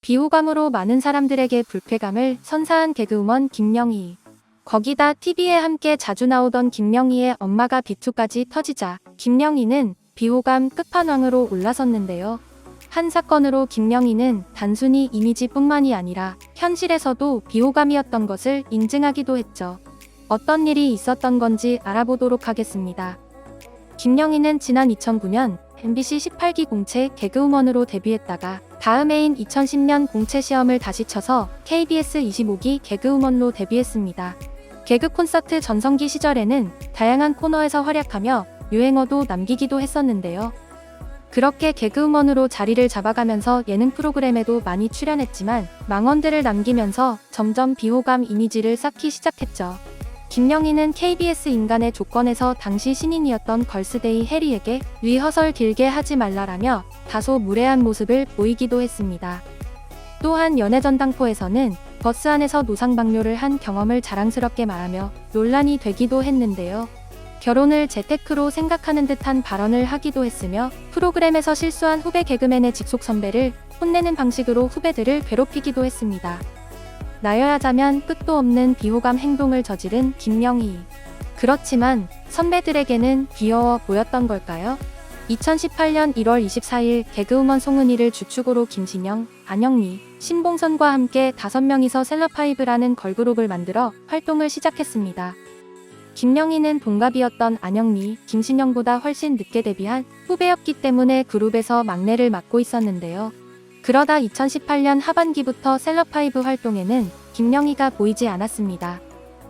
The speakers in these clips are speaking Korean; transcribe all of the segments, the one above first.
비호감으로 많은 사람들에게 불쾌감을 선사한 개그우먼 김영희. 거기다 TV에 함께 자주 나오던 김영희의 엄마가 비투까지 터지자 김영희는 비호감 끝판왕으로 올라섰는데요. 한 사건으로 김영희는 단순히 이미지뿐만이 아니라 현실에서도 비호감이었던 것을 인증하기도 했죠. 어떤 일이 있었던 건지 알아보도록 하겠습니다. 김영희는 지난 2009년 MBC 18기 공채 개그우먼으로 데뷔했다가 다음 해인 2010년 공채 시험을 다시 쳐서 KBS 25기 개그우먼로 데뷔했습니다. 개그 콘서트 전성기 시절에는 다양한 코너에서 활약하며 유행어도 남기기도 했었는데요. 그렇게 개그우먼으로 자리를 잡아가면서 예능 프로그램에도 많이 출연했지만 망언들을 남기면서 점점 비호감 이미지를 쌓기 시작했죠. 김영희는 KBS 인간의 조건에서 당시 신인이었던 걸스데이 해리에게 리허설 길게 하지 말라라며 다소 무례한 모습을 보이기도 했습니다. 또한 연애전당포에서는 버스 안에서 노상방뇨를 한 경험을 자랑스럽게 말하며 논란이 되기도 했는데요. 결혼을 재테크로 생각하는 듯한 발언을 하기도 했으며 프로그램에서 실수한 후배 개그맨의 직속 선배를 혼내는 방식으로 후배들을 괴롭히기도 했습니다. 나열하자면 끝도 없는 비호감 행동을 저지른 김영희. 그렇지만 선배들에게는 귀여워 보였던 걸까요? 2018년 1월 24일 개그우먼 송은이를 주축으로 김신영, 안영미, 신봉선과 함께 5명이서 셀럽파이브라는 걸그룹을 만들어 활동을 시작했습니다. 김영희는 동갑이었던 안영미, 김신영보다 훨씬 늦게 데뷔한 후배였기 때문에 그룹에서 막내를 맡고 있었는데요. 그러다 2018년 하반기부터 셀럽파이브 활동에는 김영희가 보이지 않았습니다.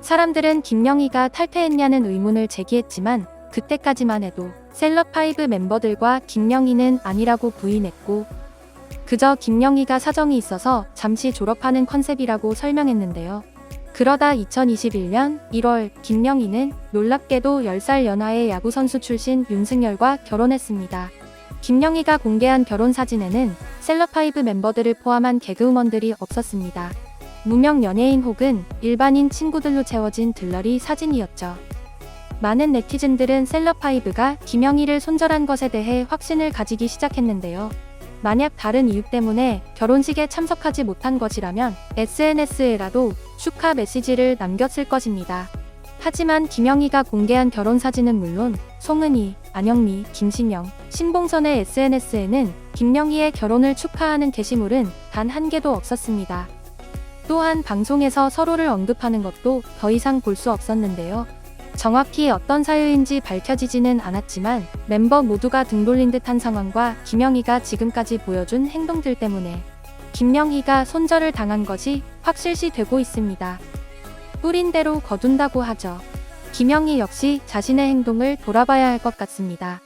사람들은 김영희가 탈퇴했냐는 의문을 제기했지만 그때까지만 해도 셀럽파이브 멤버들과 김영희는 아니라고 부인했고 그저 김영희가 사정이 있어서 잠시 졸업하는 컨셉이라고 설명했는데요. 그러다 2021년 1월 김영희는 놀랍게도 10살 연하의 야구선수 출신 윤승열과 결혼했습니다. 김영희가 공개한 결혼 사진에는 셀럽파이브 멤버들을 포함한 개그우먼들이 없었습니다. 무명 연예인 혹은 일반인 친구들로 채워진 들러리 사진이었죠. 많은 네티즌들은 셀럽파이브가 김영희를 손절한 것에 대해 확신을 가지기 시작했는데요. 만약 다른 이유 때문에 결혼식에 참석하지 못한 것이라면 SNS에라도 축하 메시지를 남겼을 것입니다. 하지만 김영희가 공개한 결혼 사진은 물론 송은이, 안영미, 김신영, 신봉선의 SNS에는 김영희의 결혼을 축하하는 게시물은 단 한 개도 없었습니다. 또한 방송에서 서로를 언급하는 것도 더 이상 볼 수 없었는데요. 정확히 어떤 사유인지 밝혀지지는 않았지만 멤버 모두가 등 돌린 듯한 상황과 김영희가 지금까지 보여준 행동들 때문에 김영희가 손절을 당한 것이 확실시 되고 있습니다. 뿌린 대로 거둔다고 하죠. 김영희 역시 자신의 행동을 돌아봐야 할 것 같습니다.